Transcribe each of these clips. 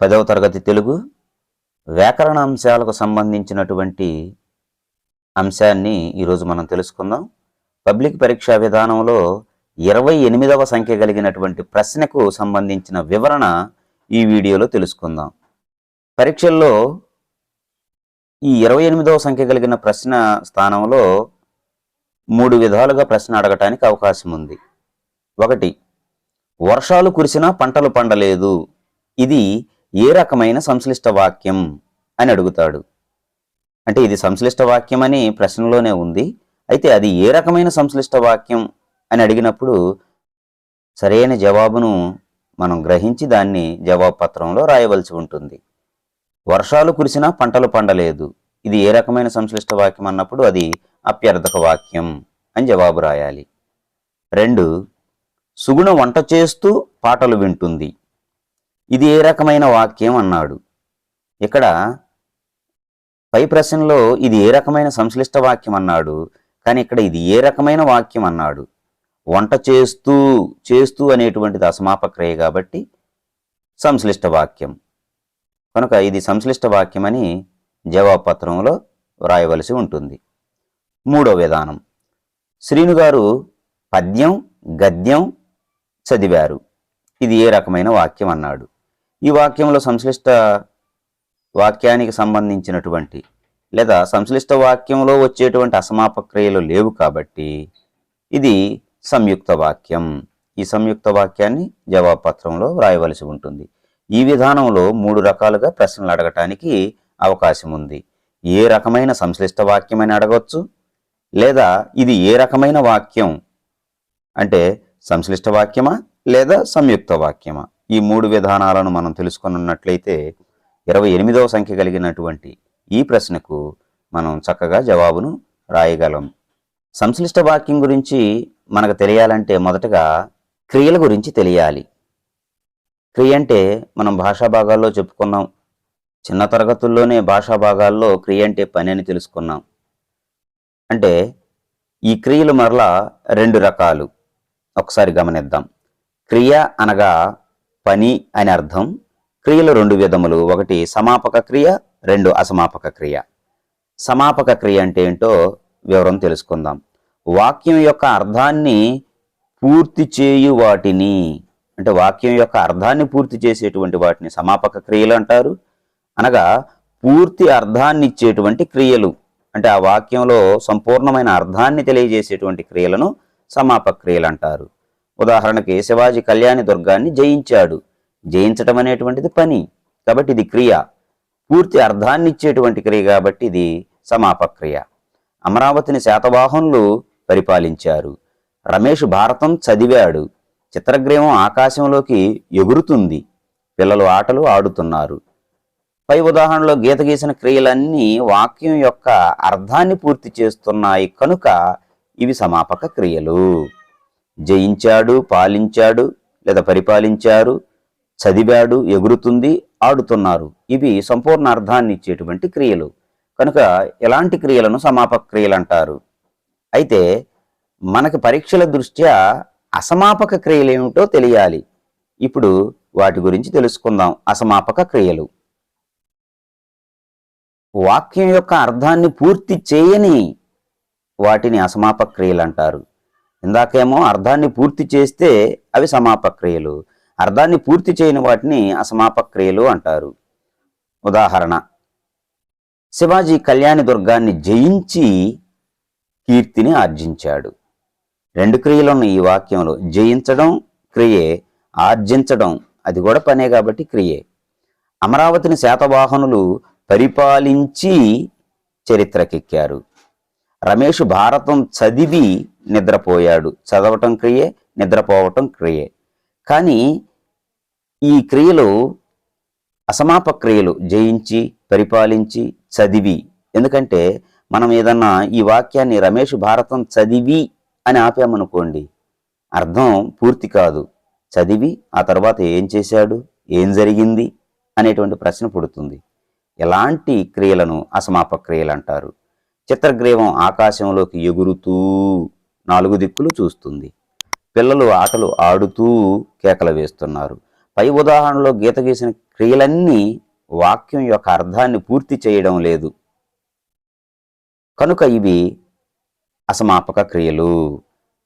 పదవ తరగతి తెలుగు వ్యాకరణ అంశాలకు సంబంధించినటువంటి అంశాన్ని ఈరోజు మనం తెలుసుకుందాం. పబ్లిక్ పరీక్షా విధానంలో ఇరవై ఎనిమిదవ సంఖ్య కలిగినటువంటి ప్రశ్నకు సంబంధించిన వివరణ ఈ వీడియోలో తెలుసుకుందాం. పరీక్షల్లో ఈ ఇరవై ఎనిమిదవ సంఖ్య కలిగిన ప్రశ్న స్థానంలో మూడు విధాలుగా ప్రశ్న అడగటానికి అవకాశం ఉంది. ఒకటి వర్షాలు కురిసినా పంటలు పండలేదు. ఇది ఏ రకమైన సంశ్లిష్ట వాక్యం అని అడుగుతాడు. అంటే ఇది సంశ్లిష్ట వాక్యం అని ప్రశ్నలోనే ఉంది. అయితే అది ఏ రకమైన సంశ్లిష్ట వాక్యం అని అడిగినప్పుడు సరైన జవాబును మనం గ్రహించి దాన్ని జవాబు పత్రంలో రాయవలసి ఉంటుంది. వర్షాలు కురిసినా పంటలు పండలేదు. ఇది ఏ రకమైన సంశ్లిష్ట వాక్యం అన్నప్పుడు అది అప్యర్థక వాక్యం అని జవాబు రాయాలి. రెండు సుగుణ వంట చేస్తూ పాటలు వింటుంది. ఇది ఏ రకమైన వాక్యం అన్నాడు. ఇక్కడ పై ప్రశ్నలో ఇది ఏ రకమైన సంశ్లిష్ట వాక్యం అన్నాడు కానీ ఇక్కడ ఇది ఏ రకమైన వాక్యం అన్నాడు. వంట చేస్తూ చేస్తూ అనేటువంటిది అసమాపక్రియ కాబట్టి సంశ్లిష్ట వాక్యం. కనుక ఇది సంశ్లిష్ట వాక్యం అని జవాబు పత్రంలో వ్రాయవలసి ఉంటుంది. మూడో విధానం. శ్రీను గారు పద్యం గద్యం చదివారు. ఇది ఏ రకమైన వాక్యం అన్నాడు. ఈ వాక్యంలో సంశ్లిష్ట వాక్యానికి సంబంధించినటువంటి లేదా సంశ్లిష్ట వాక్యంలో వచ్చేటువంటి అసమాపక్రియలు లేవు కాబట్టి ఇది సంయుక్త వాక్యం. ఈ సంయుక్త వాక్యాన్ని జవాబు పత్రంలో వ్రాయవలసి ఉంటుంది. ఈ విధానంలో మూడు రకాలుగా ప్రశ్నలు అడగటానికి అవకాశం ఉంది. ఏ రకమైన సంశ్లిష్ట వాక్యమైన అడగవచ్చు లేదా ఇది ఏ రకమైన వాక్యం అంటే సంశ్లిష్ట వాక్యమా లేదా సంయుక్త వాక్యమా? ఈ మూడు విధానాలను మనం తెలుసుకున్నట్లయితే ఇరవై ఎనిమిదవ సంఖ్య కలిగినటువంటి ఈ ప్రశ్నకు మనం చక్కగా జవాబును రాయగలం. సంశ్లిష్ట వాక్యం గురించి మనకు తెలియాలంటే మొదటగా క్రియల గురించి తెలియాలి. క్రియ అంటే మనం భాషా భాగాల్లో చెప్పుకున్నాం. చిన్న తరగతుల్లోనే భాషా భాగాల్లో క్రియ అంటే పని అని తెలుసుకున్నాం. అంటే ఈ క్రియలు మరలా రెండు రకాలు. ఒకసారి గమనిద్దాం. క్రియ అనగా పని అని అర్థం. క్రియలు రెండు విధములు. ఒకటి సమాపక క్రియ రెండు అసమాపక క్రియ. సమాపక క్రియ అంటే ఏంటో వివరం తెలుసుకుందాం. వాక్యం యొక్క అర్థాన్ని పూర్తి చేయు వాటిని అంటే వాక్యం యొక్క అర్థాన్ని పూర్తి చేసేటువంటి వాటిని సమాపక క్రియలు అంటారు. అనగా పూర్తి అర్థాన్ని ఇచ్చేటువంటి క్రియలు. అంటే ఆ వాక్యంలో సంపూర్ణమైన అర్థాన్ని తెలియజేసేటువంటి క్రియలను సమాపక క్రియలు అంటారు. ఉదాహరణకి శివాజీ కళ్యాణి దుర్గాన్ని జయించాడు. జయించటం అనేటువంటిది పని. కాబట్టి ఇది క్రియ. పూర్తి అర్థాన్ని ఇచ్చేటువంటి క్రియ కాబట్టి ఇది సమాపక క్రియ అమరావతిని శాతవాహనులు పరిపాలించారు. రమేష్ భారతం చదివాడు. చిత్రగ్రీవం ఆకాశంలోకి ఎగురుతుంది. పిల్లలు ఆటలు ఆడుతున్నారు. పై ఉదాహరణలో గీత గీసిన క్రియలన్నీ వాక్యం యొక్క అర్థాన్ని పూర్తి చేస్తున్నాయి కనుక ఇవి సమాపక క్రియలు. జయించాడు పాలించాడు లేదా పరిపాలించారు చదివాడు ఎగురుతుంది ఆడుతున్నారు. ఇవి సంపూర్ణ అర్థాన్ని ఇచ్చేటువంటి క్రియలు. కనుక ఎలాంటి క్రియలను సమాపక క్రియలు అంటారు? అయితే మనకు పరీక్షల దృష్ట్యా అసమాపక క్రియలు ఏమిటో తెలియాలి. ఇప్పుడు వాటి గురించి తెలుసుకుందాం. అసమాపక క్రియలు. వాక్యం యొక్క అర్థాన్ని పూర్తి చేయని వాటిని అసమాపక క్రియలు అంటారు. ఇందాకేమో అర్థాన్ని పూర్తి చేస్తే అవి సమాపక్రియలు. అర్థాన్ని పూర్తి చేయని వాటిని అసమాపక్రియలు అంటారు. ఉదాహరణ శివాజీ కళ్యాణి దుర్గాన్ని జయించి కీర్తిని ఆర్జించాడు. రెండు క్రియలున్న ఈ వాక్యంలో. జయించడం క్రియే ఆర్జించడం అది కూడా పనే కాబట్టి క్రియే. అమరావతిని శాతవాహనులు పరిపాలించి చరిత్రకెక్కారు. రమేష్ భారతం చదివి నిద్రపోయాడు. చదవటం క్రియే నిద్రపోవటం క్రియే. కానీ ఈ క్రియలు అసమాప క్రియలు. జయించి పరిపాలించి చదివి. ఎందుకంటే మనం ఏదన్నా ఈ వాక్యాన్ని రమేష్ భారతం చదివి అని ఆపామనుకోండి అర్థం పూర్తి కాదు. చదివి ఆ తర్వాత ఏం చేశాడు? ఏం జరిగింది? అనేటువంటి ప్రశ్న పుడుతుంది. ఎలాంటి క్రియలను అసమాపక్రియలు అంటారు? చిత్రగ్రీవం ఆకాశంలోకి ఎగురుతూ నాలుగు దిక్కులు చూస్తుంది. పిల్లలు ఆటలు ఆడుతూ కేకలు వేస్తున్నారు. పై ఉదాహరణలో గీత గీసిన క్రియలన్నీ వాక్యం యొక్క అర్థాన్ని పూర్తి చేయడం లేదు. కనుక ఇవి అసమాపక క్రియలు.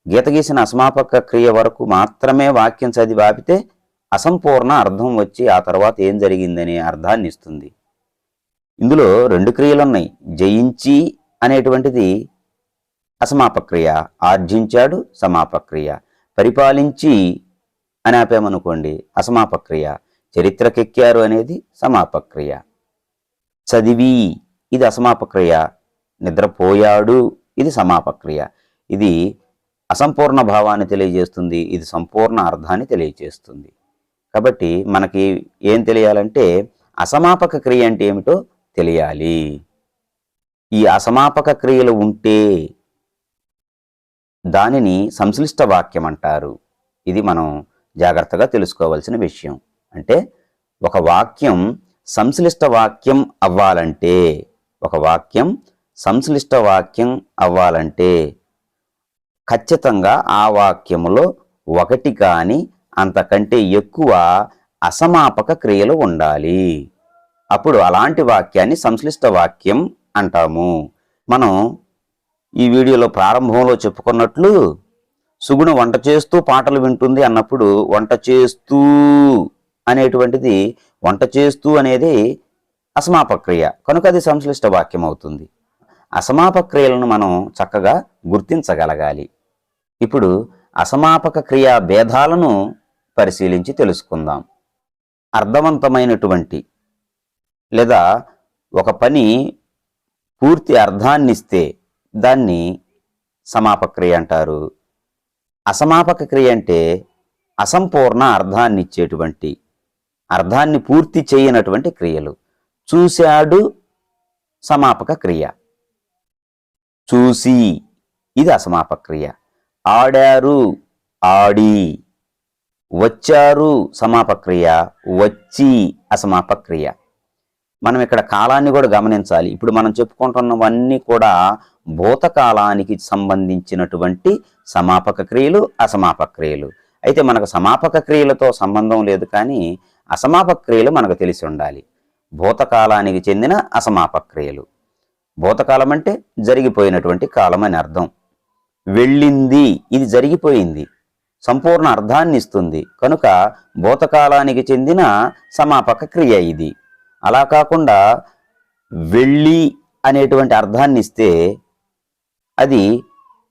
గీత గీసిన అసమాపక క్రియ వరకు మాత్రమే వాక్యం చదివి ఆపితే అసంపూర్ణ అర్థం వచ్చి ఆ తర్వాత ఏం జరిగిందనే అర్థాన్ని ఇస్తుంది ఇందులో రెండు క్రియలు ఉన్నాయి జయించి అనేటువంటిది అసమాపక్రియ. ఆర్జించాడు సమాపక్రియ. పరిపాలించి అని ఆపామనుకోండి అసమాపక్రియ. చరిత్రకెక్కారు అనేది సమాపక్రియ. చదివి ఇది అసమాపక్రియ. నిద్రపోయాడు ఇది సమాపక్రియ. ఇది అసంపూర్ణ భావాన్ని తెలియజేస్తుంది ఇది సంపూర్ణ అర్థాన్ని తెలియజేస్తుంది. కాబట్టి మనకి ఏం తెలియాలంటే అసమాపక క్రియ అంటే ఏమిటో తెలియాలి. ఈ అసమాపక క్రియలు ఉంటే దానిని సంశ్లిష్ట వాక్యం అంటారు. ఇది మనం జాగ్రత్తగా తెలుసుకోవాల్సిన విషయం. అంటే ఒక వాక్యం సంశ్లిష్ట వాక్యం అవ్వాలంటే ఒక వాక్యం సంశ్లిష్ట వాక్యం అవ్వాలంటే ఖచ్చితంగా ఆ వాక్యములో ఒకటి కానీ అంతకంటే ఎక్కువ అసమాపక క్రియలు ఉండాలి. అప్పుడు అలాంటి వాక్యాన్ని సంశ్లిష్ట వాక్యం అంటాము. మనం ఈ వీడియోలో ప్రారంభంలో చెప్పుకున్నట్లు సుగుణ వంట చేస్తూ పాటలు వింటుంది అన్నప్పుడు వంట చేస్తూ అనేటువంటిది వంట చేస్తూ అనేది అసమాపక్రియ కనుక అది సంశ్లిష్ట వాక్యం అవుతుంది అసమాపక్రియలను మనం చక్కగా గుర్తించగలగాలి. ఇప్పుడు అసమాపక క్రియా భేదాలను పరిశీలించి తెలుసుకుందాం. అర్థవంతమైనటువంటి లేదా ఒక పని పూర్తి అర్థాన్నిస్తే దాన్ని సమాపక క్రియ అంటారు. అసమాపక క్రియ అంటే అసంపూర్ణ అర్థాన్ని ఇచ్చేటువంటి అర్థాన్ని పూర్తి చేయనటువంటి క్రియలు. చూశాడు సమాపక క్రియ. చూసి ఇది అసమాపక క్రియ. ఆడారు ఆడి. వచ్చారు సమాపక్రియ వచ్చి అసమాపక్రియ మనం ఇక్కడ కాలాన్ని కూడా గమనించాలి. ఇప్పుడు మనం చెప్పుకుంటున్నవన్నీ కూడా భూతకాలానికి సంబంధించినటువంటి సమాపక క్రియలు అసమాపక క్రియలు. అయితే మనకు సమాపక క్రియలతో సంబంధం లేదు కానీ అసమాపక క్రియలు మనకు తెలిసి ఉండాలి. భూతకాలానికి చెందిన అసమాపక క్రియలు. భూతకాలం అంటే జరిగిపోయినటువంటి కాలం అని అర్థం. వెళ్ళింది ఇది జరిగిపోయింది. సంపూర్ణ అర్థాన్ని ఇస్తుంది. కనుక భూతకాలానికి చెందిన సమాపక క్రియ ఇది. అలా కాకుండా వెళ్ళి అనేటువంటి అర్థాన్ని ఇస్తే అది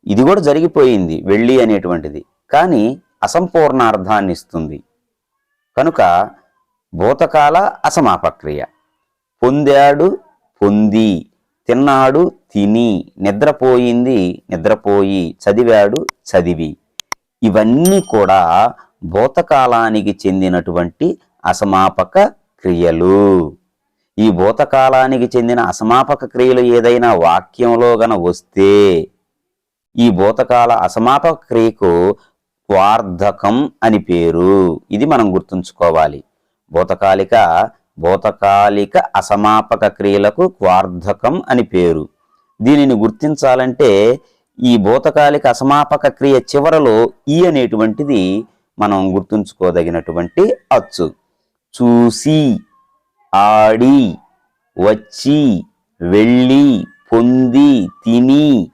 ఇది కూడా జరిగిపోయింది వెళ్ళి అనేటువంటిది. కానీ అసంపూర్ణ అర్థాన్ని ఇస్తుంది. కనుక భూతకాల అసమాపక క్రియ పొందాడు పొంది. తిన్నాడు తిని. నిద్రపోయింది నిద్రపోయి. చదివాడు చదివి. ఇవన్నీ కూడా భూతకాలానికి చెందినటువంటి అసమాపక క్రియలు. ఈ భూతకాలానికి చెందిన అసమాపక క్రియలు ఏదైనా వాక్యంలో గన వస్తే ఈ భూతకాల అసమాపక క్రియకు క్వార్ధకం అని పేరు. ఇది మనం గుర్తుంచుకోవాలి. భూతకాలిక భూతకాలిక అసమాపక క్రియలకు క్వార్ధకం అని పేరు. దీనిని గుర్తించాలంటే ఈ భూతకాలిక అసమాపక క్రియ చివరలో ఈ అనేటువంటిది మనం గుర్తుంచుకోదగినటువంటి అచ్చు. చూసి. ఆడి వచ్చి వెళ్ళి పొంది తిని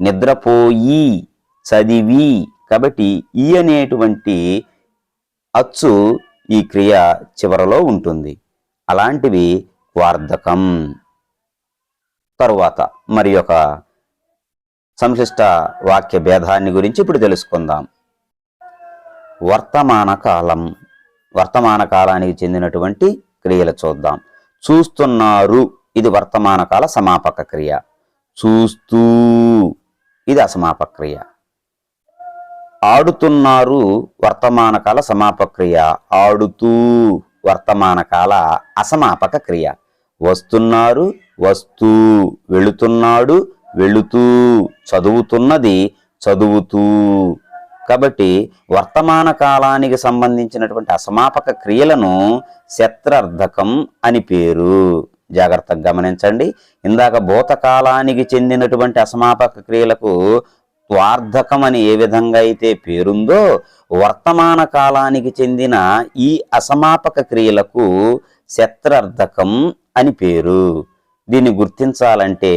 నిద్రపోయి చదివి కాబట్టి ఈ అనేటువంటి అచ్చు ఈ క్రియ చివరలో ఉంటుంది. అలాంటివి వార్ధకం. తరువాత మరి ఒక సంశిష్ట వాక్య భేదాన్ని గురించి ఇప్పుడు తెలుసుకుందాం. వర్తమాన కాలం వర్తమాన కాలానికి చెందినటువంటి క్రియలు చూద్దాం. చూస్తున్నారు ఇది వర్తమాన కాల సమాపక క్రియ. చూస్తూ ఇది అసమాపక క్రియ. ఆడుతున్నారు వర్తమాన కాల సమాపక క్రియ. ఆడుతూ వర్తమాన కాల అసమాపక క్రియ. వస్తున్నారు వస్తూ వెళుతున్నాడు వెళుతూ చదువుతున్నది చదువుతూ. కాబట్టి వర్తమాన కాలానికి సంబంధించినటువంటి అసమాపక క్రియలను శత్రార్థకం అని పేరు. జాగ్రత్తగా గమనించండి. ఇందాక భూతకాలానికి చెందినటువంటి అసమాపక క్రియలకు వార్ధకం అని ఏ విధంగా అయితే పేరుందో వర్తమాన కాలానికి చెందిన ఈ అసమాపక క్రియలకు శత్రార్థకం అని పేరు. దీన్ని గుర్తించాలంటే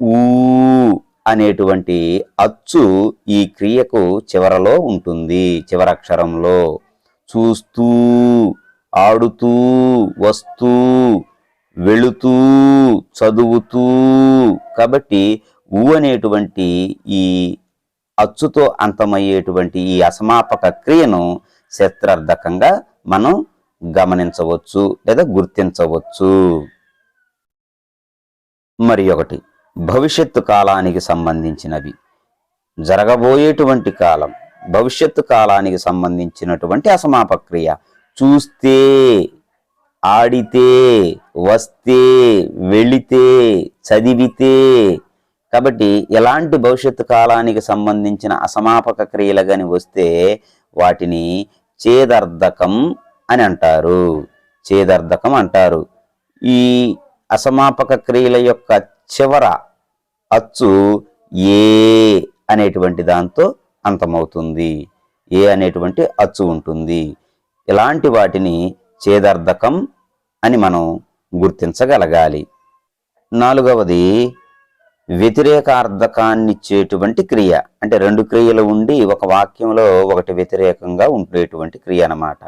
ఊ అనేటువంటి అచ్చు ఈ క్రియకు చివరలో ఉంటుంది. చివరక్షరంలో చూస్తూ ఆడుతూ వస్తూ వెళుతూ చదువుతూ కాబట్టి ఊ అనేటువంటి ఈ అచ్చుతో అంతమయ్యేటువంటి ఈ అసమాపక క్రియను శత్రార్థకంగా మనం గమనించవచ్చు లేదా గుర్తించవచ్చు. మరి ఒకటి. భవిష్యత్తు కాలానికి సంబంధించినవి. జరగబోయేటువంటి కాలం భవిష్యత్తు కాలానికి సంబంధించినటువంటి అసమాపక క్రియ చూస్తే ఆడితే వస్తే వెళితే చదివితే. కాబట్టి ఎలాంటి భవిష్యత్తు కాలానికి సంబంధించిన అసమాపక క్రియలు కానీ వస్తే వాటిని చేదర్ధకం అని అంటారు. చేదర్ధకం అంటారు. ఈ అసమాపక క్రియల యొక్క చివర అచ్చు ఏ అనేటువంటి దాంతో అంతమవుతుంది. ఏ అనేటువంటి అచ్చు ఉంటుంది. ఇలాంటి వాటిని చేదర్ధకం అని మనం గుర్తించగలగాలి. నాలుగవది వ్యతిరేకార్థకాన్నిచ్చేటువంటి క్రియ. అంటే రెండు క్రియలు ఉండి ఒక వాక్యంలో ఒకటి వ్యతిరేకంగా ఉండేటువంటి క్రియ అన్నమాట.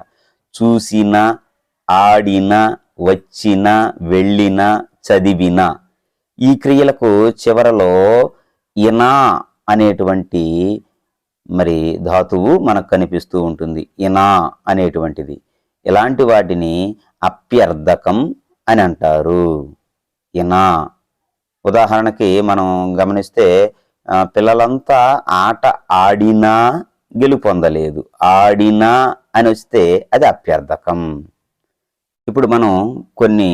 చూసిన ఆడిన వచ్చిన వెళ్ళిన చదివిన. ఈ క్రియలకు చివరలో ఇనా అనేటువంటి మరి ధాతువు మనకు కనిపిస్తూ ఉంటుంది. ఇనా అనేటువంటిది. ఇలాంటి వాటిని అప్యర్థకం అని అంటారు. ఇనా. ఉదాహరణకి మనం గమనిస్తే పిల్లలంతా ఆట ఆడినా గెలుపొందలేదు ఆడినా అని వస్తే అది అప్యర్థకం. ఇప్పుడు మనం కొన్ని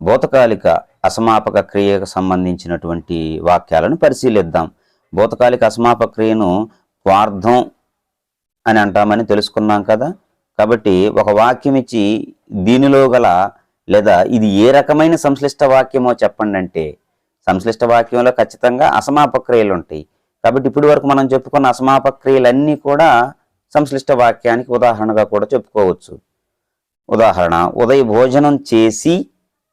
భూతకాలిక అసమాపక క్రియకు సంబంధించినటువంటి వాక్యాలను పరిశీలిద్దాం. భూతకాలిక అసమాపక క్రియను స్వార్థం అని అంటామని తెలుసుకున్నాం కదా. కాబట్టి ఒక వాక్యం ఇచ్చి దీనిలో గల లేదా ఇది ఏ రకమైన సంశ్లిష్ట వాక్యమో చెప్పండి అంటే సంశ్లిష్ట వాక్యంలో ఖచ్చితంగా అసమాపక్రియలు ఉంటాయి. కాబట్టి ఇప్పటి వరకు మనం చెప్పుకున్న అసమాపక్రియలన్నీ కూడా సంశ్లిష్ట వాక్యానికి ఉదాహరణగా కూడా చెప్పుకోవచ్చు. ఉదాహరణ ఉదయ భోజనం చేసి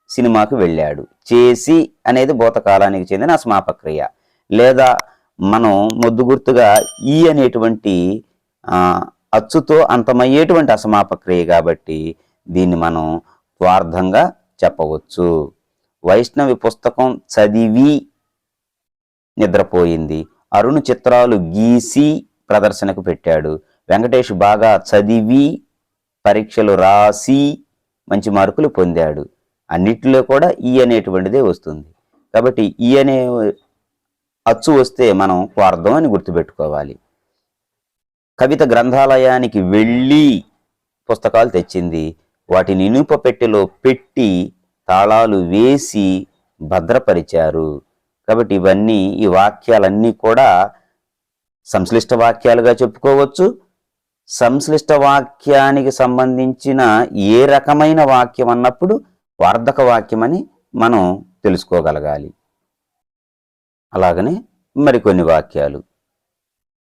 సినిమాకు వెళ్ళాడు. చేసి అనేది భూతకాలానికి చెందిన అస్మాపక్రియ లేదా మనం ముద్దు గుర్తుగా ఈ అనేటువంటి అచ్చుతో అంతమయ్యేటువంటి అసమాపక్రియ కాబట్టి దీన్ని మనం స్వార్థంగా చెప్పవచ్చు. వైష్ణవి పుస్తకం చదివి నిద్రపోయింది. అరుణ్ చిత్రాలు గీసి ప్రదర్శనకు పెట్టాడు. వెంకటేష్ బాగా చదివి పరీక్షలు రాసి మంచి మార్కులు పొందాడు. అన్నిటిలో కూడా ఈ అనేటువంటిదే వస్తుంది. కాబట్టి ఈ అనే అచ్చు వస్తే మనం క్వార్థం అని గుర్తుపెట్టుకోవాలి. కవిత గ్రంథాలయానికి వెళ్ళి పుస్తకాలు తెచ్చింది. వాటిని ఇనుప పెట్టెలో పెట్టి తాళాలు వేసి భద్రపరిచారు. కాబట్టి ఇవన్నీ ఈ వాక్యాలన్నీ కూడా సంశ్లిష్ట వాక్యాలుగా చెప్పుకోవచ్చు. సంశ్లిష్ట వాక్యానికి సంబంధించిన ఏ రకమైన వాక్యం అన్నప్పుడు వార్ధక వాక్యమని మనం తెలుసుకోగలగాలి. అలాగనే మరికొన్ని వాక్యాలు.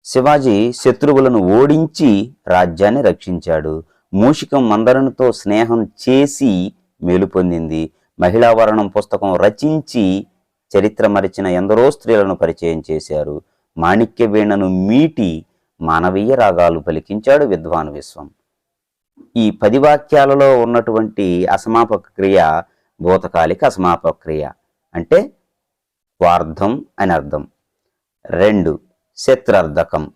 శివాజీ శత్రువులను ఓడించి రాజ్యాన్ని రక్షించాడు. మూషికం మందరునితో స్నేహం చేసి మేలు పొందింది. మహిళా పుస్తకం రచించి చరిత్ర మరిచిన ఎందరో స్త్రీలను పరిచయం చేశారు. మాణిక్య వీణను మీటి మానవీయ రాగాలు పలికించాడు విద్వాన్ విశ్వం. ఈ పది వాక్యాలలో ఉన్నటువంటి అసమాపక క్రియ భూతకాలిక అసమాపక క్రియ. అంటే స్వార్థం అని అర్థం. రెండు శత్రార్థకం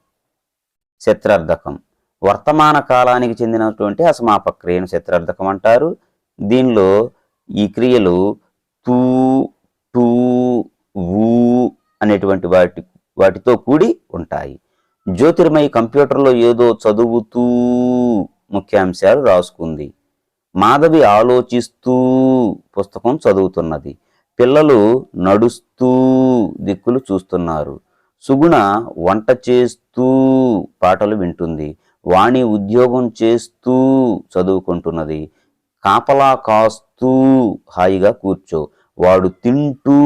శత్రార్థకం వర్తమాన కాలానికి చెందినటువంటి అసమాపక క్రియను అంటారు. దీనిలో ఈ క్రియలు తూ టూ ఊ అనేటువంటి వాటి వాటితో కూడి ఉంటాయి. జ్యోతిర్మయ కంప్యూటర్లో ఏదో చదువుతూ ముఖ్యాంశాలు రాసుకుంది. మాధవి ఆలోచిస్తూ పుస్తకం చదువుతున్నది. పిల్లలు నడుస్తూ దిక్కులు చూస్తున్నారు. సుగుణ వంట చేస్తూ పాటలు వింటుంది. వాణి ఉద్యోగం చేస్తూ చదువుకుంటున్నది. కాపలా కాస్తూ హాయిగా కూర్చో. వాడు తింటూ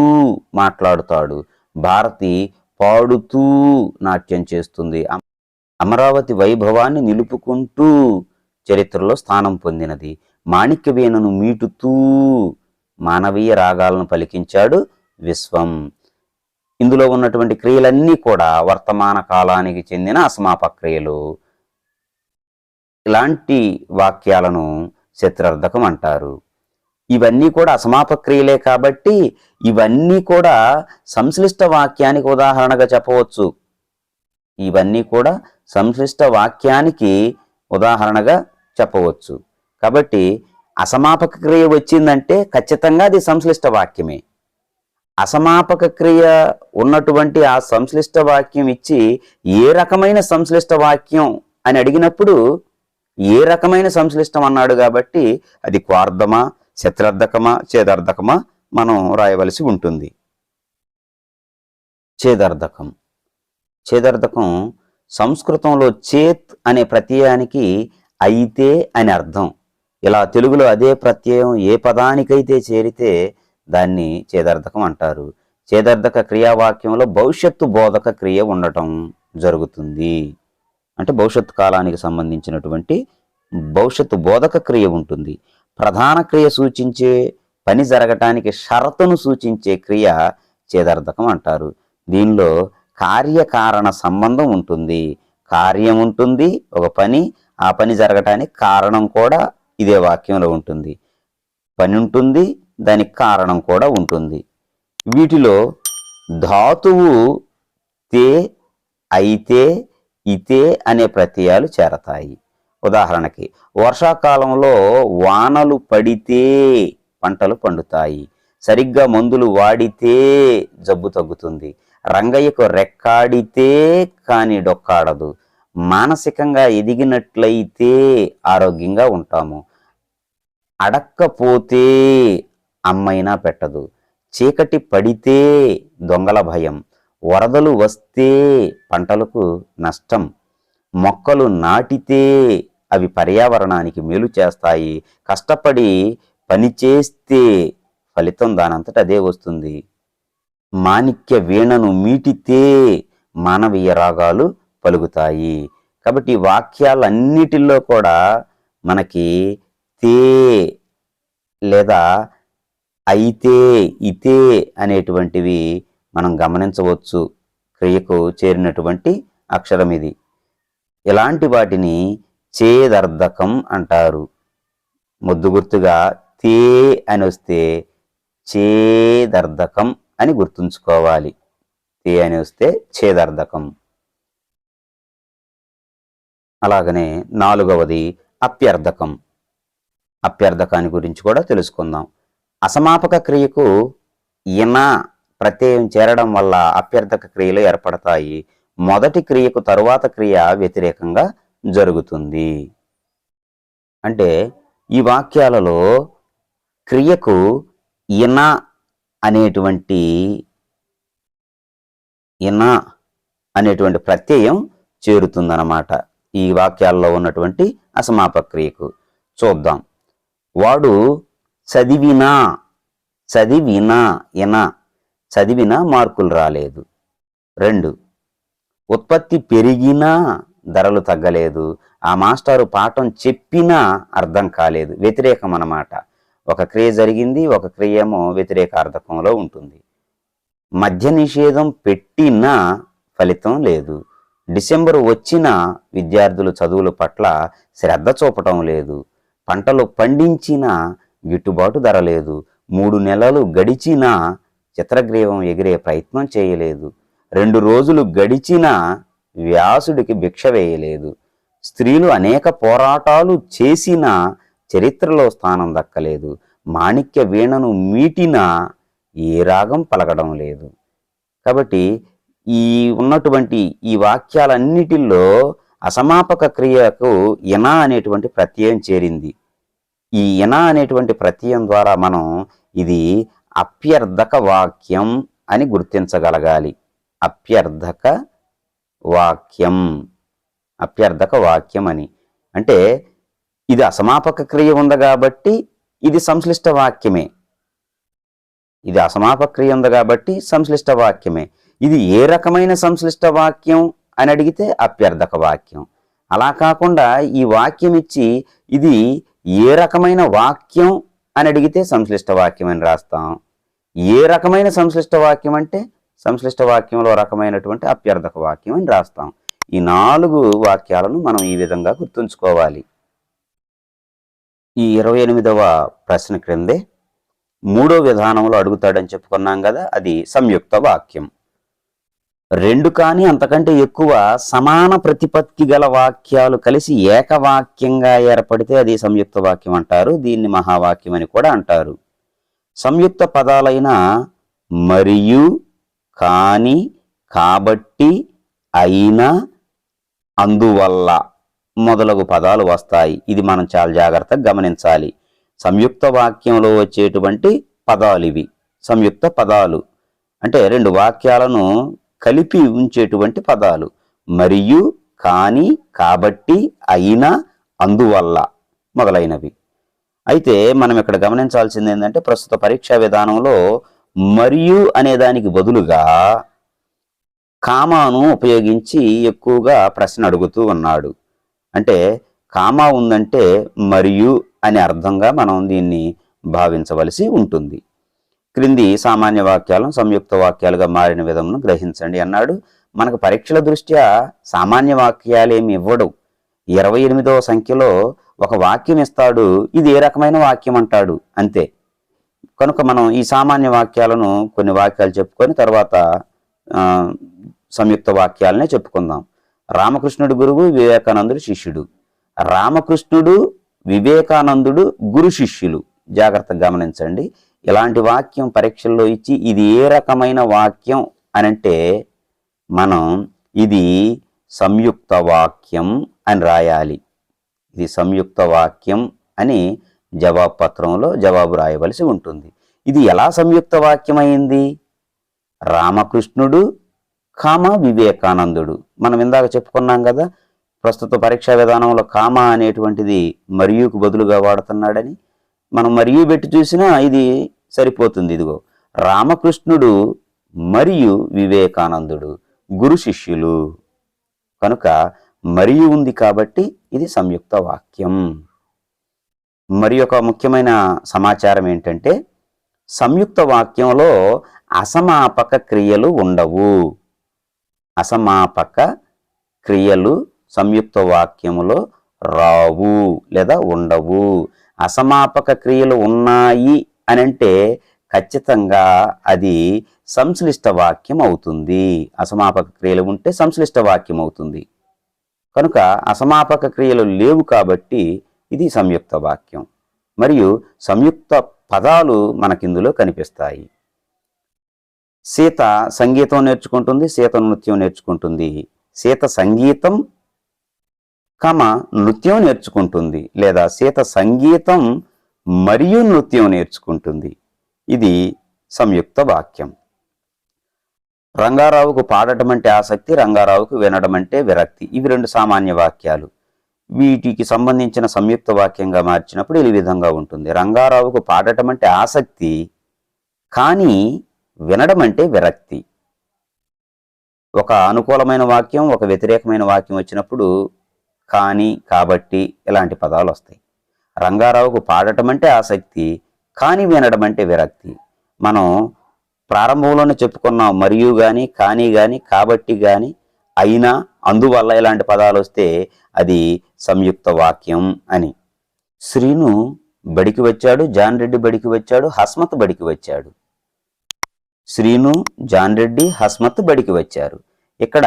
మాట్లాడుతాడు. భారతి పాడుతూ నాట్యం చేస్తుంది. అమరావతి వైభవాన్ని నిలుపుకుంటూ చరిత్రలో స్థానం పొందినది. మాణిక్యవీణను మీటుతూ మానవీయ రాగాలను పలికించాడు విశ్వం. ఇందులో ఉన్నటువంటి క్రియలన్నీ కూడా వర్తమాన కాలానికి చెందిన అసమాప క్రియలు. ఇలాంటి వాక్యాలను శత్రర్థకం అంటారు. ఇవన్నీ కూడా అసమాప క్రియలే కాబట్టి ఇవన్నీ కూడా సంశ్లిష్ట వాక్యానికి ఉదాహరణగా చెప్పవచ్చు. ఇవన్నీ కూడా సంశ్లిష్ట వాక్యానికి ఉదాహరణగా చెప్పవచ్చు. కాబట్టి అసమాపక క్రియ వచ్చిందంటే ఖచ్చితంగా అది సంశ్లిష్ట వాక్యమే. అసమాపక క్రియ ఉన్నటువంటి ఆ సంశ్లిష్ట వాక్యం ఇచ్చి ఏ రకమైన సంశ్లిష్ట వాక్యం అని అడిగినప్పుడు ఏ రకమైన సంశ్లిష్టం అన్నాడు కాబట్టి అది క్వార్థమా శత్రర్థకమా చేదార్థకమా మనం రాయవలసి ఉంటుంది. చేదార్థకం చేదార్థకం సంస్కృతంలో చేత్ అనే ప్రత్యయానికి అయితే అని అర్థం. ఇలా తెలుగులో అదే ప్రత్యయం ఏ పదానికైతే చేరితే దాన్ని చేదర్థకం అంటారు. చేదర్థక క్రియావాక్యంలో భవిష్యత్తు బోధక క్రియ ఉండటం జరుగుతుంది. అంటే భవిష్యత్తు కాలానికి సంబంధించినటువంటి భవిష్యత్తు బోధక క్రియ ఉంటుంది. ప్రధాన క్రియ సూచించే పని జరగటానికి షరతును సూచించే క్రియ చేదర్థకం అంటారు. దీనిలో కార్యకారణ సంబంధం ఉంటుంది. కార్యం ఉంటుంది ఒక పని ఆ పని జరగటానికి కారణం కూడా ఇదే వాక్యంలో ఉంటుంది. పని ఉంటుంది దానికి కారణం కూడా ఉంటుంది. వీటిలో ధాతువు తే అయితే ఇతే అనే ప్రత్యయాలు చేరతాయి. ఉదాహరణకి వర్షాకాలంలో వానలు పడితే పంటలు పండుతాయి. సరిగ్గా మందులు వాడితే జబ్బు తగ్గుతుంది. రంగయ్యకు రెక్కాడితే కానీ డొక్కాడదు. మానసికంగా ఎదిగినట్లయితే ఆరోగ్యంగా ఉంటాము. అడక్కపోతే అమ్మైనా పెట్టదు. చీకటి పడితే దొంగల భయం. వరదలు వస్తే పంటలకు నష్టం. మొక్కలు నాటితే అవి పర్యావరణానికి మేలు చేస్తాయి. కష్టపడి పని చేస్తే ఫలితం దానంతట అదే వస్తుంది. మాణిక్య వీణను మీటితే మానవీయ రాగాలు పలుకుతాయి. కాబట్టి ఈ వాక్యాలన్నిటిలో కూడా మనకి తే లేదా అయితే ఇతే అనేటువంటివి మనం గమనించవచ్చు. క్రియకు చేరినటువంటి అక్షరం ఇది. ఇలాంటి వాటిని చేదర్థకం అంటారు. ముద్దు గుర్తుగా తే అని వస్తే చేదర్థకం అని గుర్తుంచుకోవాలి. తే అని వస్తే చేదర్ధకం అలాగనే నాలుగవది అప్యర్థకం. అప్యర్థకాన్ని గురించి కూడా తెలుసుకుందాం. అసమాపక క్రియకు ఇన ప్రత్యయం చేరడం వల్ల అప్యర్థక క్రియలు ఏర్పడతాయి. మొదటి క్రియకు తరువాత క్రియ వ్యతిరేకంగా జరుగుతుంది. అంటే ఈ వాక్యాలలో క్రియకు ఇన అనేటువంటి ఇన అనేటువంటి ప్రత్యయం చేరుతుందన్నమాట. ఈ వాక్యాల్లో ఉన్నటువంటి అసమాపక్రియకు చూద్దాం. వాడు చదివినా చదివినా ఇనా చదివినా మార్కులు రాలేదు. రెండు ఉత్పత్తి పెరిగినా ధరలు తగ్గలేదు. ఆ మాస్టారు పాఠం చెప్పినా అర్థం కాలేదు. వ్యతిరేకం అన్నమాట. ఒక క్రియ జరిగింది ఒక క్రియ ఏమో ఉంటుంది. మద్య నిషేధం పెట్టినా ఫలితం లేదు. డిసెంబర్ వచ్చినా విద్యార్థులు చదువుల పట్ల శ్రద్ధ చూపటం లేదు. పంటలు పండించినా గిట్టుబాటు ధర లేదు. మూడు నెలలు గడిచినా చిత్రగ్రీవం ఎగిరే ప్రయత్నం చేయలేదు. రెండు రోజులు గడిచినా వ్యాసుడికి భిక్ష వేయలేదు. స్త్రీలు అనేక పోరాటాలు చేసినా చరిత్రలో స్థానం దక్కలేదు. మాణిక్య వీణను మీటినా ఏ రాగం పలకడం లేదు. కాబట్టి ఈ ఉన్నటువంటి ఈ వాక్యాలన్నిటిలో అసమాపక క్రియకు ఇన అనేటువంటి ప్రత్యయం చేరింది. ఈ ఇన అనేటువంటి ప్రత్యయం ద్వారా మనం ఇది అప్యర్థక వాక్యం అని గుర్తించగలగాలి. అప్యర్థక వాక్యం. అప్యర్థక వాక్యం అని. అంటే ఇది అసమాపక క్రియ ఉంది కాబట్టి ఇది సంశ్లిష్ట వాక్యమే. ఇది అసమాపక క్రియ ఉంది కాబట్టి సంశ్లిష్ట వాక్యమే. ఇది ఏ రకమైన సంశ్లిష్ట వాక్యం అని అడిగితే అప్యర్థక వాక్యం. అలా కాకుండా ఈ వాక్యం ఇచ్చి ఇది ఏ రకమైన వాక్యం అని అడిగితే సంశ్లిష్ట వాక్యం అని రాస్తాం. ఏ రకమైన సంశ్లిష్ట వాక్యం అంటే సంశ్లిష్ట వాక్యంలో రకమైనటువంటి అప్యర్థక వాక్యం అని రాస్తాం. ఈ నాలుగు వాక్యాలను మనం ఈ విధంగా గుర్తుంచుకోవాలి. ఈ ఇరవై ఎనిమిదవ ప్రశ్న క్రిందే మూడో విధానంలో అడుగుతాడని చెప్పుకున్నాం కదా అది సంయుక్త వాక్యం. రెండు కానీ అంతకంటే ఎక్కువ సమాన ప్రతిపత్తి గల వాక్యాలు కలిసి ఏకవాక్యంగా ఏర్పడితే అది సంయుక్త వాక్యం అంటారు దీన్ని మహావాక్యం అని కూడా అంటారు. సంయుక్త పదాలైన మరియు కాని కాబట్టి అయినా అందువల్ల మొదలగు పదాలు వస్తాయి. ఇది మనం చాలా జాగ్రత్తగా గమనించాలి. సంయుక్త వాక్యంలో వచ్చేటువంటి పదాలు ఇవి. సంయుక్త పదాలు. అంటే రెండు వాక్యాలను కలిపి ఉంచేటువంటి పదాలు. మరియు కానీ కాబట్టి అయినా అందువల్ల మొదలైనవి. అయితే మనం ఇక్కడ గమనించాల్సింది ఏంటంటే ప్రస్తుత పరీక్షా విధానంలో మరియు అనే దానికి బదులుగా కామాను ఉపయోగించి ఎక్కువగా ప్రశ్న అడుగుతూ ఉన్నాడు. అంటే కామా ఉందంటే మరియు అనే అర్థంగా మనం దీన్ని భావించవలసి ఉంటుంది. క్రింది సామాన్య వాక్యాలను సంయుక్త వాక్యాలుగా మారిన విధమును గ్రహించండి అన్నాడు. మనకు పరీక్షల దృష్ట్యా సామాన్య వాక్యాలేమి ఇవ్వడు. ఇరవై ఎనిమిదవ సంఖ్యలో ఒక వాక్యం ఇస్తాడు. ఇది ఏ రకమైన వాక్యం అంటాడు? అంతే. కనుక మనం ఈ సామాన్య వాక్యాలను కొన్ని వాక్యాలు చెప్పుకొని తర్వాత సంయుక్త వాక్యాలనే చెప్పుకుందాం. రామకృష్ణుడు గురువు వివేకానందుడు శిష్యుడు. రామకృష్ణుడు వివేకానందుడు గురు శిష్యులు. జాగ్రత్తగా గమనించండి. ఇలాంటి వాక్యం పరీక్షల్లో ఇచ్చి ఇది ఏ రకమైన వాక్యం అనంటే మనం ఇది సంయుక్త వాక్యం అని రాయాలి. ఇది సంయుక్త వాక్యం అని జవాబు పత్రంలో జవాబు రాయవలసి ఉంటుంది. ఇది ఎలా సంయుక్త వాక్యం అయింది రామకృష్ణుడు కామ వివేకానందుడు. మనం ఇందాక చెప్పుకున్నాం కదా ప్రస్తుత పరీక్షా విధానంలో కామ అనేటువంటిది మరియుకు బదులుగా వాడుతున్నాడని. మనం మరియు పెట్టి చూసినా ఇది సరిపోతుంది. ఇదిగో రామకృష్ణుడు మరియు వివేకానందుడు గురు శిష్యులు. కనుక మరియు ఉంది కాబట్టి ఇది సంయుక్త వాక్యం. మరి ఒక ముఖ్యమైన సమాచారం ఏంటంటే సంయుక్త వాక్యంలో అసమాపక క్రియలు ఉండవు. అసమాపక క్రియలు సంయుక్త వాక్యములో రావు లేదా ఉండవు. అసమాపక క్రియలు ఉన్నాయి అని అంటే ఖచ్చితంగా అది సంశ్లిష్ట వాక్యం అవుతుంది. అసమాపక క్రియలు ఉంటే సంశ్లిష్ట వాక్యం అవుతుంది. కనుక అసమాపక క్రియలు లేవు కాబట్టి ఇది సంయుక్త వాక్యం. మరియు సంయుక్త పదాలు మనకిందులో కనిపిస్తాయి. సీత సంగీతం నేర్చుకుంటుంది సీత నృత్యం నేర్చుకుంటుంది. సీత సంగీతం కమ నృత్యం నేర్చుకుంటుంది లేదా సీత సంగీతం మరియు నృత్యం నేర్చుకుంటుంది. ఇది సంయుక్త వాక్యం. రంగారావుకు పాడటం అంటే ఆసక్తి రంగారావుకు వినడం అంటే విరక్తి. ఇవి రెండు సామాన్య వాక్యాలు. వీటికి సంబంధించిన సంయుక్త వాక్యంగా మార్చినప్పుడు ఈ విధంగా ఉంటుంది. రంగారావుకు పాడటం అంటే ఆసక్తి కానీ వినడం అంటే విరక్తి. ఒక అనుకూలమైన వాక్యం ఒక వ్యతిరేకమైన వాక్యం వచ్చినప్పుడు కానీ కాబట్టి ఇలాంటి పదాలు వస్తాయి. రంగారావుకు పాడటం అంటే ఆసక్తి కానీ వినడం అంటే విరక్తి. మనం ప్రారంభంలోనే చెప్పుకున్నాం మరియు కానీ కానీ కానీ కాబట్టి కానీ అయినా అందువల్ల ఇలాంటి పదాలు వస్తే అది సంయుక్త వాక్యం అని. శ్రీను బడికి వచ్చాడు జాన్ రెడ్డి బడికి వచ్చాడు హస్మత్ బడికి వచ్చాడు. శ్రీను జాన్ రెడ్డి హస్మత్ బడికి వచ్చారు. ఇక్కడ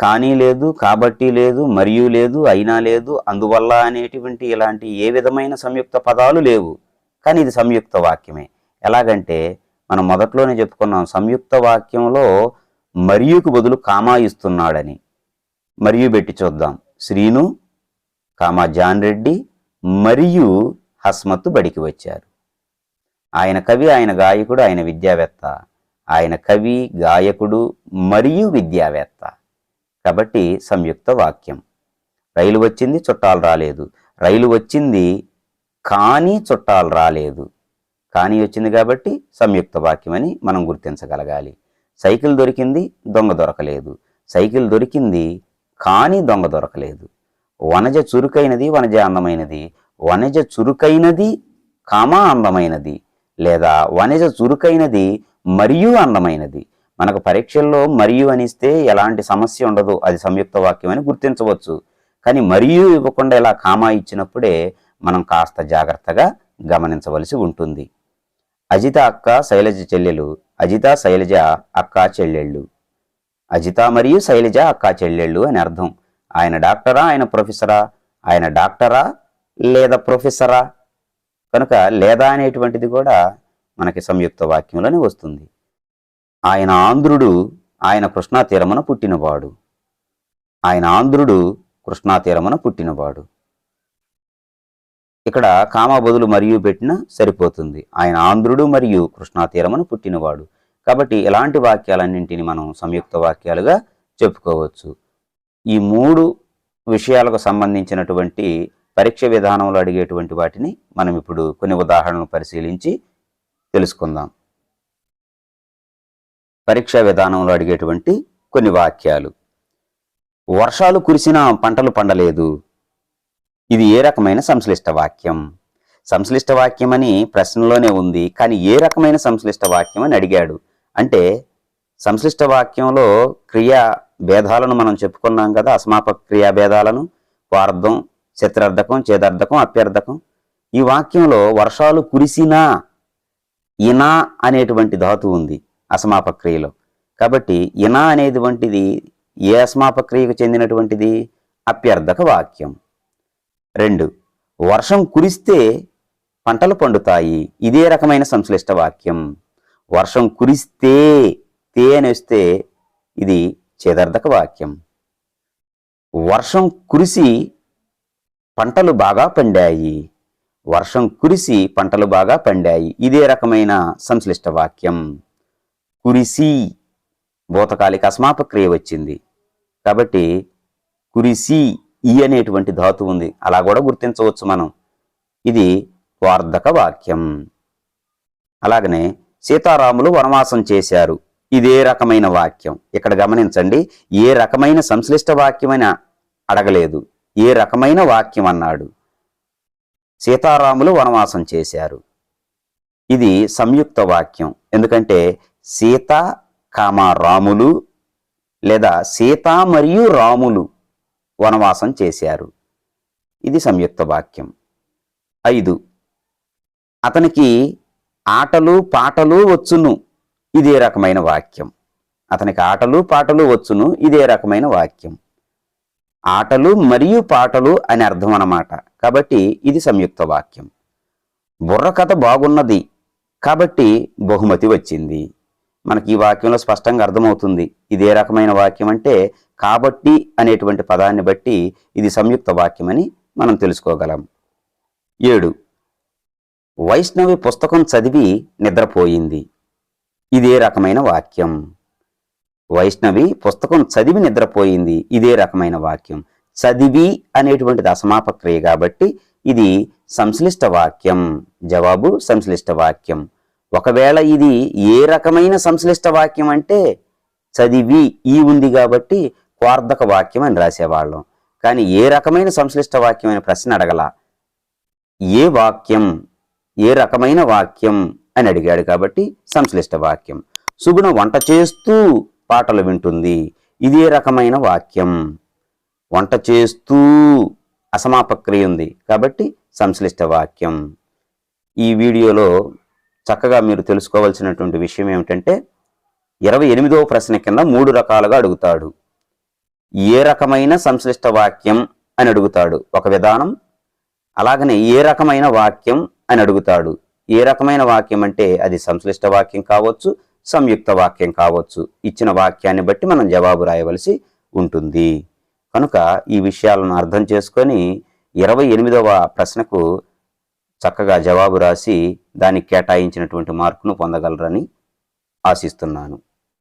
కానీ లేదు కాబట్టి లేదు మరియు లేదు అయినా లేదు అందువల్ల అనేటువంటి ఇలాంటి ఏ విధమైన సంయుక్త పదాలు లేవు. కానీ ఇది సంయుక్త వాక్యమే. ఎలాగంటే మనం మొదట్లోనే చెప్పుకున్నాం సంయుక్త వాక్యంలో మరియుకు బదులు కామా ఇస్తున్నాడని. మరియు పెట్టి చూద్దాం. శ్రీను కామా జాన్ రెడ్డి మరియు హస్మత్తు బడికి వచ్చారు. ఆయన కవి ఆయన గాయకుడు ఆయన విద్యావేత్త. ఆయన కవి గాయకుడు మరియు విద్యావేత్త. కాబట్టి సంయుక్త వాక్యం. రైలు వచ్చింది చుట్టాలు రాలేదు. రైలు వచ్చింది కానీ చుట్టాలు రాలేదు. కానీ వచ్చింది కాబట్టి సంయుక్త వాక్యం అని మనం గుర్తించగలగాలి. సైకిల్ దొరికింది దొంగ దొరకలేదు. సైకిల్ దొరికింది కానీ దొంగ దొరకలేదు. వనజ చురుకైనది వనజ అందమైనది. వనజ చురుకైనది కామా అందమైనది. లేదా వనజ చురుకైనది మరియు అందమైనది. మనకు పరీక్షల్లో మరియు అనిస్తే ఎలాంటి సమస్య ఉండదు అది సంయుక్త వాక్యం అని గుర్తించవచ్చు. కానీ మరియు ఇవ్వకుండా ఇలా కామా ఇచ్చినప్పుడే మనం కాస్త జాగ్రత్తగా గమనించవలసి ఉంటుంది. అజిత అక్క శైలజ చెల్లెలు అజిత శైలజ అక్క చెల్లెళ్ళు. అజిత మరియు శైలజ అక్క చెల్లెళ్ళు అని అర్థం. ఆయన డాక్టరా ఆయన ప్రొఫెసరా? ఆయన డాక్టరా లేదా ప్రొఫెసరా? కనుక లేదా అనేటువంటిది కూడా మనకి సంయుక్త వాక్యంలోనే వస్తుంది. ఆయన ఆంధ్రుడు ఆయన కృష్ణా తీరమున పుట్టినవాడు. ఆయన ఆంధ్రుడు కృష్ణా తీరమున పుట్టినవాడు. ఇక్కడ కామా బదులు మరియు పెట్టిన సరిపోతుంది. ఆయన ఆంధ్రుడు మరియు కృష్ణా తీరమున పుట్టినవాడు. కాబట్టి ఇలాంటి వాక్యాలన్నింటినీ మనం సంయుక్త వాక్యాలుగా చెప్పుకోవచ్చు. ఈ మూడు విషయాలకు సంబంధించినటువంటి పరీక్ష విధానంలో అడిగేటువంటి వాటిని మనం ఇప్పుడు కొన్ని ఉదాహరణలు పరిశీలించి తెలుసుకుందాం. పరీక్షా విధానంలో అడిగేటువంటి కొన్ని వాక్యాలు. వర్షాలు కురిసినా పంటలు పండలేదు. ఇది ఏ రకమైన సంశ్లిష్ట వాక్యం? సంశ్లిష్ట వాక్యం అని ప్రశ్నలోనే ఉంది కానీ ఏ రకమైన సంశ్లిష్ట వాక్యం అని అడిగాడు. అంటే సంశ్లిష్ట వాక్యంలో క్రియా భేదాలను మనం చెప్పుకున్నాం కదా అసమాపక క్రియా భేదాలను వార్ధం చిత్రార్థకం చేదార్థకం అప్యర్థకం. ఈ వాక్యంలో వర్షాలు కురిసినా ఇనా అనేటువంటి ధాతు ఉంది. అసమాపక్రియలో కాబట్టి ఇనా అనేది వంటిది ఏ అసమాపక్రియకు చెందినటువంటిది? అప్యర్థక వాక్యం. రెండు వర్షం కురిస్తే పంటలు పండుతాయి. ఇదే రకమైన సంశ్లిష్ట వాక్యం. వర్షం కురిస్తే తే అని వస్తే ఇది చేదర్థక వాక్యం. వర్షం కురిసి పంటలు బాగా పండాయి. వర్షం కురిసి పంటలు బాగా పండాయి. ఇదే రకమైన సంశ్లిష్ట వాక్యం. కురిసి భూతకాలిక అస్మాప క్రియ వచ్చింది. కాబట్టి కురిసి ఈ అనేటువంటి ధాతు ఉంది. అలా కూడా గుర్తించవచ్చు మనం. ఇది వార్ధక వాక్యం. అలాగనే సీతారాములు వనవాసం చేశారు. ఇదే రకమైన వాక్యం. ఇక్కడ గమనించండి ఏ రకమైన సంశ్లిష్ట వాక్యమైన అడగలేదు. ఏ రకమైన వాక్యం అన్నాడు. సీతారాములు వనవాసం చేశారు. ఇది సంయుక్త వాక్యం. ఎందుకంటే సీత కామ రాములు లేదా సీత మరియు రాములు వనవాసం చేశారు. ఇది సంయుక్త వాక్యం. ఐదు. అతనికి ఆటలు పాటలు వచ్చును. ఇదే రకమైన వాక్యం. అతనికి ఆటలు పాటలు వచ్చును. ఇదే రకమైన వాక్యం. ఆటలు మరియు పాటలు అని అర్థం అన్నమాట. కాబట్టి ఇది సంయుక్త వాక్యం. బుర్రకథ బాగున్నది. కాబట్టి బహుమతి వచ్చింది. మనకి ఈ వాక్యంలో స్పష్టంగా అర్థమవుతుంది. ఇదే రకమైన వాక్యం అంటే కాబట్టి అనేటువంటి పదాన్ని బట్టి ఇది సంయుక్త వాక్యమని మనం తెలుసుకోగలం. ఏడు. వైష్ణవి పుస్తకం చదివి నిద్రపోయింది. ఇదే రకమైన వాక్యం. వైష్ణవి పుస్తకం చదివి నిద్రపోయింది. ఇదే రకమైన వాక్యం. చదివి అనేటువంటిది అసమాప క్రియ కాబట్టి ఇది సంశ్లిష్ట వాక్యం. జవాబు సంశ్లిష్ట వాక్యం. ఒకవేళ ఇది ఏ రకమైన సంశ్లిష్ట వాక్యం అంటే చదివి ఈ ఉంది కాబట్టి క్వార్ధక వాక్యం అని రాసేవాళ్ళం. కానీ ఏ రకమైన సంశ్లిష్ట వాక్యం అనే ప్రశ్న అడగల. ఏ వాక్యం ఏ రకమైన వాక్యం అని అడిగాడు కాబట్టి సంశ్లిష్ట వాక్యం. సుగుణ వంట చేస్తూ పాటలు వింటుంది. ఇదే రకమైన వాక్యం. వంట చేస్తూ అసమాపక్రియ ఉంది కాబట్టి సంశ్లిష్ట వాక్యం. ఈ వీడియోలో చక్కగా మీరు తెలుసుకోవాల్సినటువంటి విషయం ఏమిటంటే ఇరవై ఎనిమిదవ ప్రశ్న కింద మూడు రకాలుగా అడుగుతాడు. ఏ రకమైన సంశ్లిష్ట వాక్యం అని అడుగుతాడు. ఒక విధానం అలాగనే ఏ రకమైన వాక్యం అని అడుగుతాడు. ఏ రకమైన వాక్యం అంటే అది సంశ్లిష్ట వాక్యం కావచ్చు సంయుక్త వాక్యం కావచ్చు. ఇచ్చిన వాక్యాన్ని బట్టి మనం జవాబు రాయవలసి ఉంటుంది. కనుక ఈ విషయాలను అర్థం చేసుకొని ఇరవై ఎనిమిదవ ప్రశ్నకు చక్కగా జవాబు రాసి దానికి కేటాయించినటువంటి మార్కును పొందగలరని ఆశిస్తున్నాను.